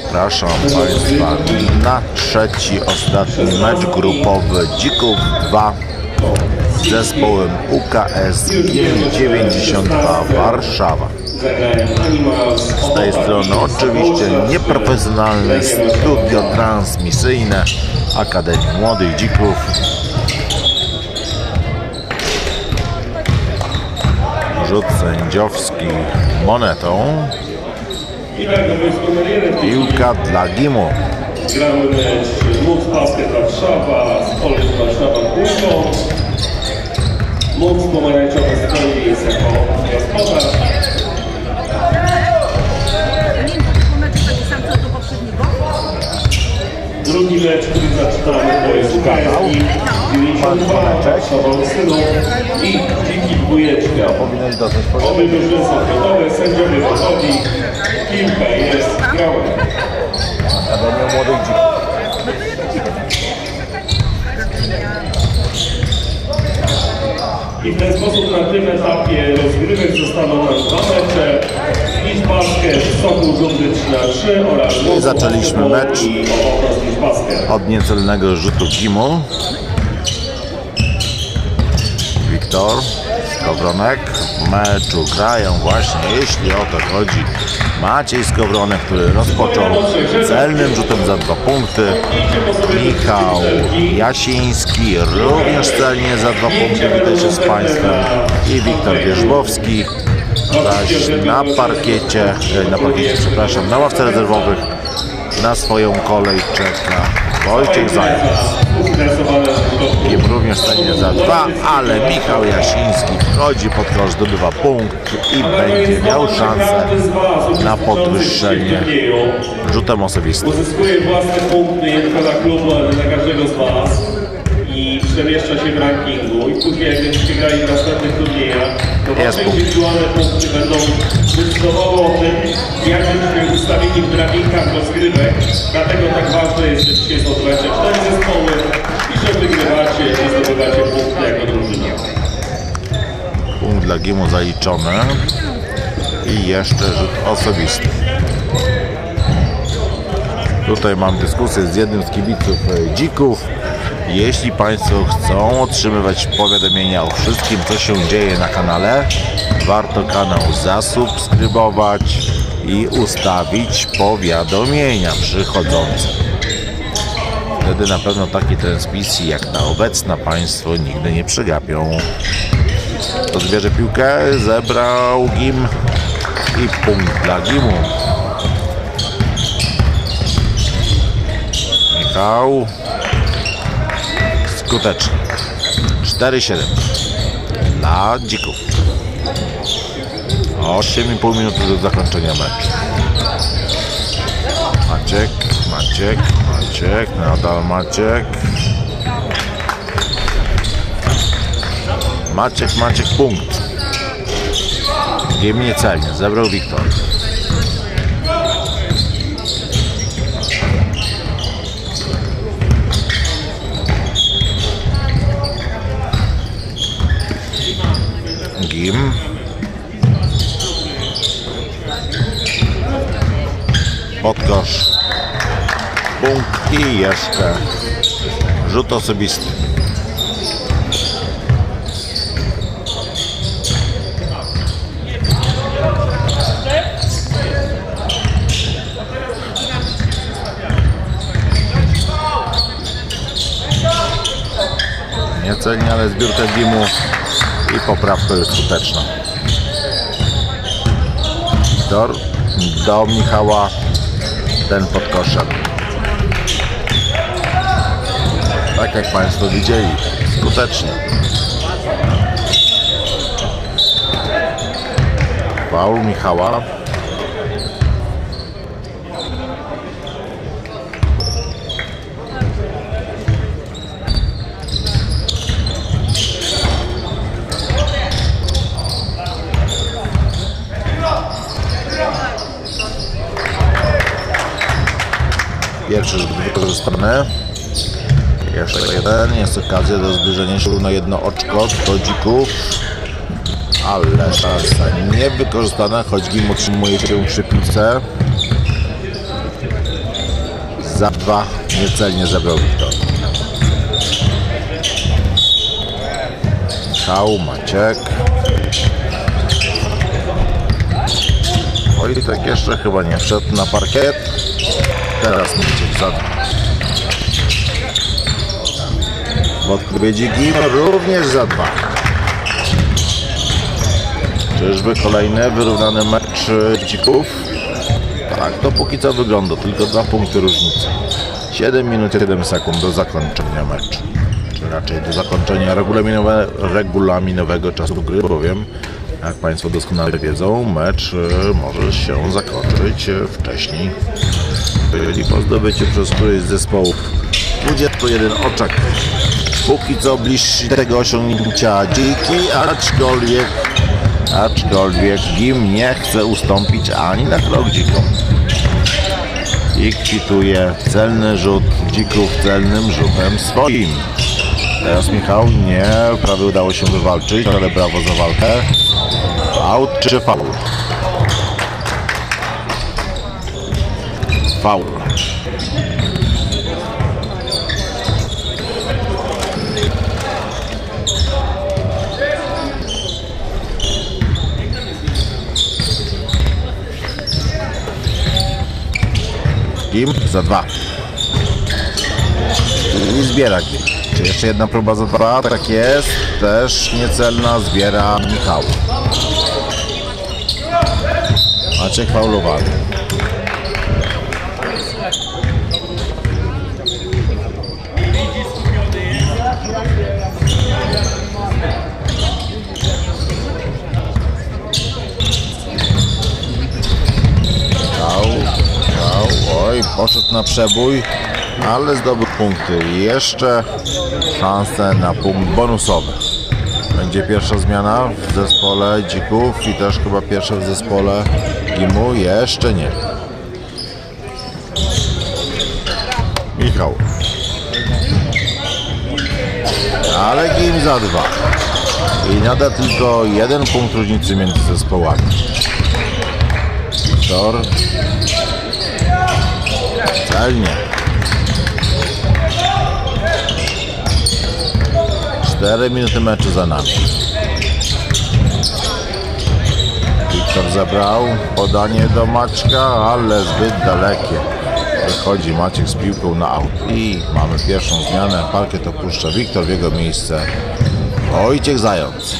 zapraszam Państwa na trzeci, ostatni mecz grupowy Dzików 2 z zespołem UKS GIM 92 Warszawa. Z tej strony oczywiście nieprofesjonalne studio transmisyjne Akademii Młodych Dzików. Rzut sędziowski monetą. Piłka dla Gimu. Gramy mecz Móc Basket Warszawa z Polem Warszawa Górką. Móc Pomarańczowy stoi jest jako gospodarz. Drugi mecz, który zaczynamy to jest UKS i 92 Warszawa i Dziki Dwójeczka. Obie drużyny są gotowe, sędziowie gotowi. Piłka jest. Akademia Młodych. I w ten sposób na tym etapie rozgrywek zostaną nam dwa mecze. Licz Basket, Sokół Żumby 3 na 3 oraz Mocno zaczęliśmy mecz. i od niecelnego rzutu Gimu. Wiktor Skowronek w meczu grają właśnie, jeśli o to chodzi, Maciej Skowronek, który rozpoczął celnym rzutem za dwa punkty. Michał Jasiński również celnie za dwa punkty, witaj się z Państwem. I Wiktor Wierzbowski zaś na parkiecie, e, na parkiecie, przepraszam, na ławce rezerwowych na swoją kolej czeka Wojciech Zając. Kim również stanie za dwa, ale Michał Jasiński wchodzi pod kosz, zdobywa punkt i będzie miał szansę na podwyższenie rzutem osobistym. Uzyskuje własne punkty nie tylko dla klubu, ale dla każdego z Was i przemieszcza się w rankingu i później jak będziecie grali w następnych turniejach, to Jest Wasze punkt. indywidualne punkty będą decydowały o tym, jak będziecie ustawieni w drabinkach rozgrywek. Dlatego tak ważne jest, że dzisiaj są 24 zespoły wygrywacie i zdobywacie punkty jako drużyna. Punkt dla Gimu zaliczony i jeszcze rzut osobisty. Tutaj mam dyskusję z jednym z kibiców e, dzików. Jeśli Państwo chcą otrzymywać powiadomienia o wszystkim, co się dzieje na kanale, warto kanał zasubskrybować i ustawić powiadomienia przychodzące. Wtedy na pewno takiej transmisji jak ta obecna Państwo nigdy nie przegapią. Odbierze piłkę, zebrał Gim i punkt dla Gimu. Michał skutecznie. 4-7 dla Dzików. 8,5 minuty do zakończenia meczu. Maciek, Maciek, Maciek, nadal Maciek. Maciek, Maciek, punkt. Gim niecelnie, zebrał Wiktor. Gim. Podkosz. Punkt i jeszcze rzut osobisty. Niecelnie, ale zbiórka Gimu i poprawka jest skuteczna. Tor do Michała ten pod koszem. Tak jak Państwo widzieli, skutecznie. Faul Michała. Pierwszy rzut wykorzystany. Jeszcze jeden. Jest okazja do zbliżenia się na jedno oczko do dzików. Ale szansa niewykorzystana, choć Gim utrzymuje się przy piłce. za dwa. Niecelnie zabrał Wiktor. Michał, Maciek. Wojtek jeszcze chyba nie wszedł na parkiet. Teraz Maciek za dwa. W odpowiedzi Gim również za dwa. Czyżby kolejny wyrównany mecz dzików? Tak, to póki co wygląda, tylko dwa punkty różnicy. 7 minut 7 sekund do zakończenia meczu. Czy raczej do zakończenia regulaminowe, regulaminowego czasu gry, bowiem jak Państwo doskonale wiedzą, mecz e, może się zakończyć e, wcześniej. Byli po zdobyciu przez któryś z zespołów 21 oczek. Póki co bliższy tego osiągnięcia dziki, aczkolwiek aczkolwiek Gim nie chce ustąpić ani na krok dzikom. I kwituje celny rzut dzików celnym rzutem swoim. Teraz Michał nie, prawie udało się wywalczyć, ale brawo za walkę. Aut czy faul? Faul. Za dwa. I zbiera Kim. Czy jeszcze jedna próba za dwa? Tak jest. Też niecelna. Zbiera Michał. Maciek faulowany. Michał, Michał, oj, poszedł na przebój, ale zdobył punkty. Jeszcze szanse na punkt bonusowy. Będzie pierwsza zmiana w zespole Dzików i też chyba pierwsza w zespole Gimu. Jeszcze nie. Michał. Ale Gim za dwa. I nada tylko jeden punkt różnicy między zespołami. Wiktor. Celnie. Cztery minuty meczu za nami. Wiktor zabrał podanie do Maćka, ale zbyt dalekie. Wychodzi Maciek z piłką na aut. I mamy pierwszą zmianę. Parkiet opuszcza Wiktor w jego miejsce. Wojciech Zając.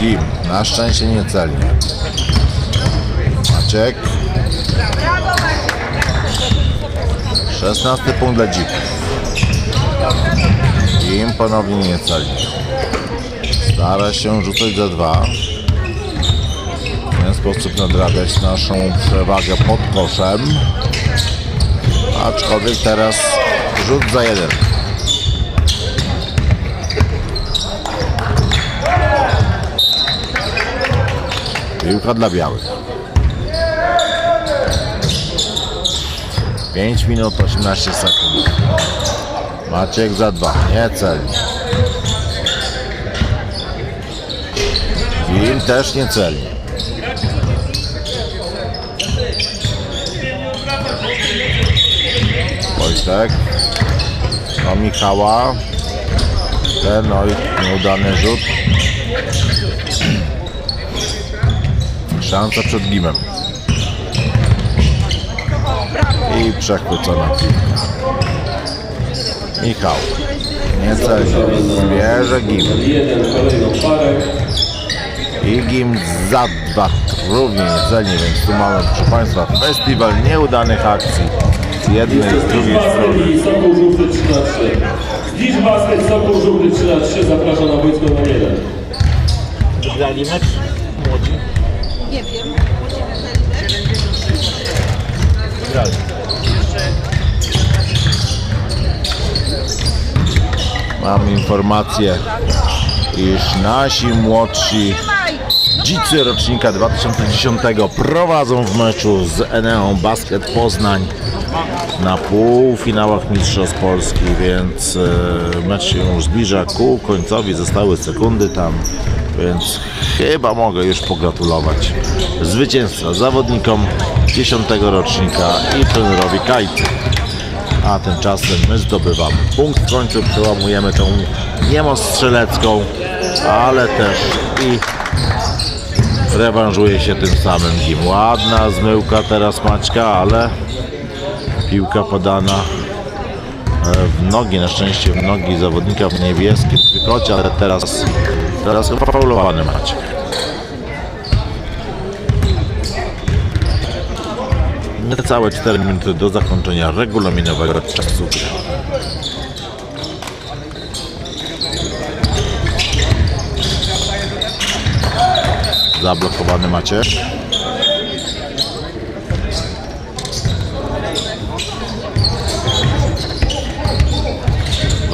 Gim. Na szczęście niecelnie. Maciek. 16 punkt dla dzików. Gim ponownie niecelnie. Stara się rzucać za dwa. W ten sposób nadrabiać naszą przewagę pod koszem. Aczkolwiek teraz rzut za jeden. Piłka dla białych. 5 minut 18 sekund. Maciek za dwa, nie celnie. Film też nie celnie. Wojtek. Do Michała. Ten oj, nieudany rzut. Szansa przed Gimem. I przechwycona piłka. Michał. Niecelnie. Zbierze Gim. Jeden kolejną parę. I Gim za dwa. Równie niecelnie, więc tu mamy, proszę Państwa, festiwal nieudanych akcji. Z jednej z drugiej strony. I Sokół Żółty 3 na 3. Dziś basket Sokół Żółty 3 na 3 zaprasza na boisko numer 1. Wygrali mecz młodzi. Nie wiem. Mam informację, iż nasi młodsi dzicy rocznika 2010 prowadzą w meczu z Eneą Basket Poznań na półfinałach Mistrzostw Polski, więc e, mecz się już zbliża ku końcowi, zostały sekundy tam Więc chyba mogę już pogratulować zwycięstwa zawodnikom 10 rocznika i trenerowi Kajcy. A tymczasem my zdobywamy punkt w końcu, przełamujemy tą niemoc strzelecką, ale też i rewanżuje się tym samym Gim. Ładna zmyłka teraz Maćka, ale piłka podana w nogi, na szczęście w nogi zawodnika w niebieskim trójkącie, ale teraz, teraz chyba faulowany Maciek. Niecałe 4 minuty do zakończenia regulaminowego czasu. Zablokowany macie.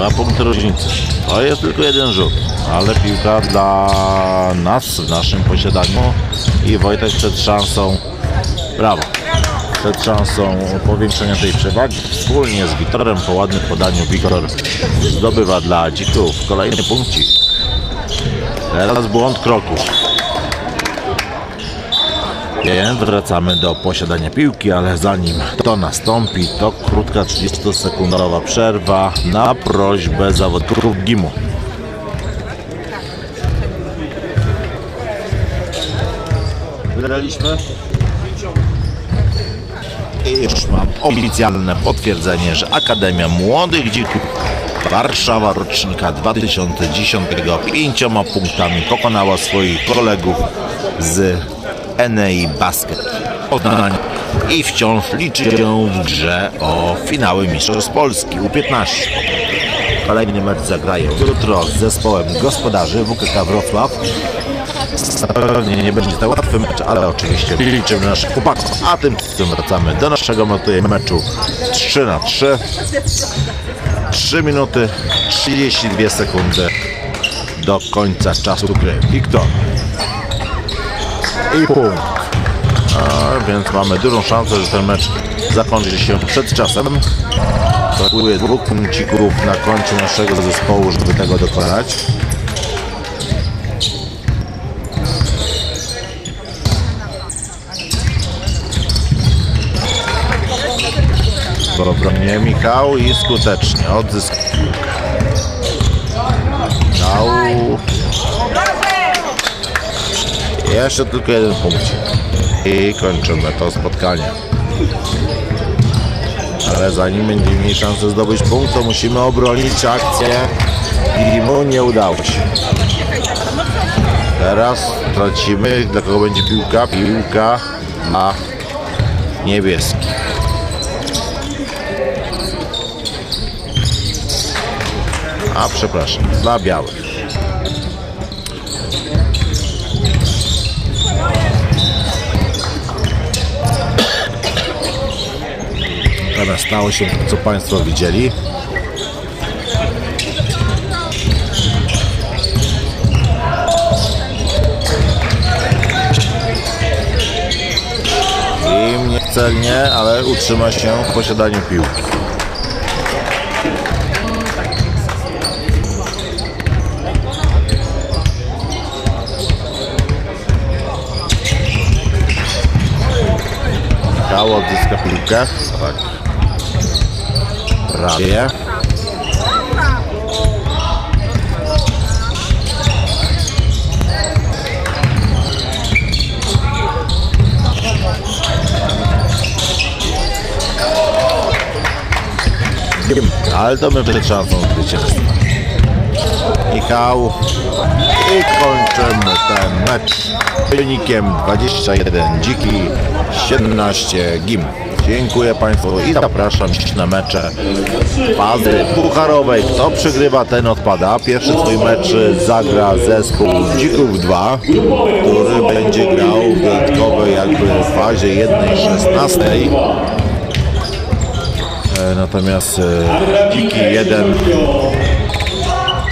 Dwa punkty różnicy. To jest tylko jeden rzut, ale piłka dla nas w naszym posiadaniu i Wojtek przed szansą, brawo, przed szansą powiększenia tej przewagi. Wspólnie z Wiktorem po ładnym podaniu Wiktor zdobywa dla dzików kolejny punkcik. Teraz błąd kroku. Wracamy do posiadania piłki, ale zanim to nastąpi, to krótka 30-sekundowa przerwa na prośbę zawodników GIM-u. Wygraliśmy. I już mam oficjalne potwierdzenie, że Akademia Młodych Dzików Warszawa rocznika 2010 pięcioma punktami pokonała swoich kolegów z Enei Basket Poznań i wciąż liczy się w grze o finały Mistrzostw Polski U15. Kolejny mecz zagrają jutro z zespołem gospodarzy WKK Wrocław. Pewnie nie będzie to łatwy mecz, ale oczywiście liczymy na naszych chłopaków. A tymczasem wracamy do naszego meczu 3 na 3 3 minuty 32 sekundy do końca czasu gry. Wiktor. I punkt. A więc mamy dużą szansę, że ten mecz zakończy się przed czasem. Brakuje dwóch punkcików na końcu naszego zespołu, żeby tego dokonać. Dobrze, Michał i skutecznie odzyskał. Michał. Jeszcze tylko jeden punkt. I kończymy to spotkanie. Ale zanim będziemy mieli szansę zdobyć punkt, to musimy obronić akcję i mu nie udało się. Teraz tracimy, dla kogo będzie piłka? Piłka na niebieski. A przepraszam, dla białych. Teraz stało się to, co Państwo widzieli. Im niecelnie, ale utrzyma się w posiadaniu piłki. Michał odzyska piłkę. Tak. Prawie. Ale to my przed szansą. Michał i kończymy ten mecz wynikiem 21 dziki 17 gim. Dziękuję Państwu i zapraszam na mecze fazy pucharowej. Kto przegrywa, ten odpada. Pierwszy swój mecz zagra zespół Dzików 2, który będzie grał w dodatkowej jakby fazie 1-16. E, Natomiast e, Dziki 1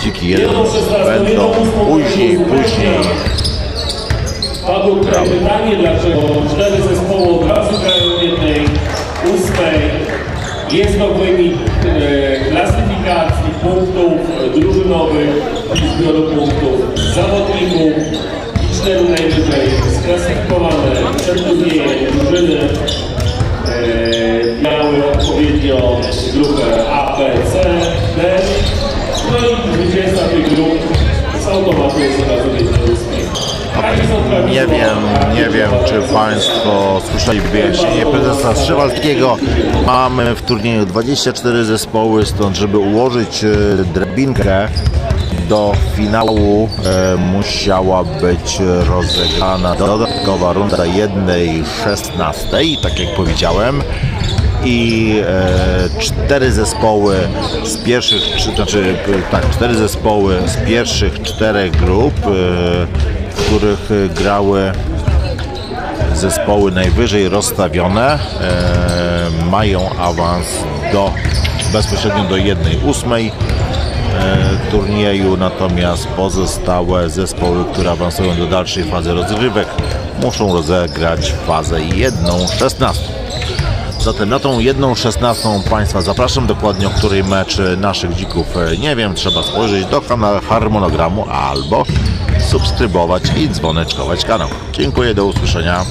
Dziki 1 będą później, później Padło pytanie, dlaczego cztery zespoły od razu grają ósmej. Jest to wynik e, klasyfikacji punktów e, drużynowych i zbioru punktów zawodników cztery najwyżej sklasyfikowane przed turniejem drużyny e, miały odpowiednio grupę A, B, C, D. No i zwycięzca tych grup z automatu jest od razu Nie wiem, nie wiem, czy Państwo słyszeli wyjaśnienie prezesa Strzywalskiego. Mamy w turnieju 24 zespoły, stąd żeby ułożyć e, drabinkę do finału e, musiała być rozegrana dodatkowa runda jednej 16, tak jak powiedziałem. I e, cztery zespoły z pierwszych, czy, znaczy tak, cztery zespoły z pierwszych czterech grup, e, w których e, grały zespoły najwyżej rozstawione, e, mają awans do bezpośrednio do jednej ósmej e, turnieju, natomiast pozostałe zespoły, które awansują do dalszej fazy rozgrywek, muszą rozegrać fazę jedną 16. Zatem na tą jedną szesnastą Państwa zapraszam dokładnie, o której mecz naszych dzików e, nie wiem, trzeba spojrzeć do kanału harmonogramu albo subskrybować i dzwoneczkować kanał. Dziękuję, do usłyszenia.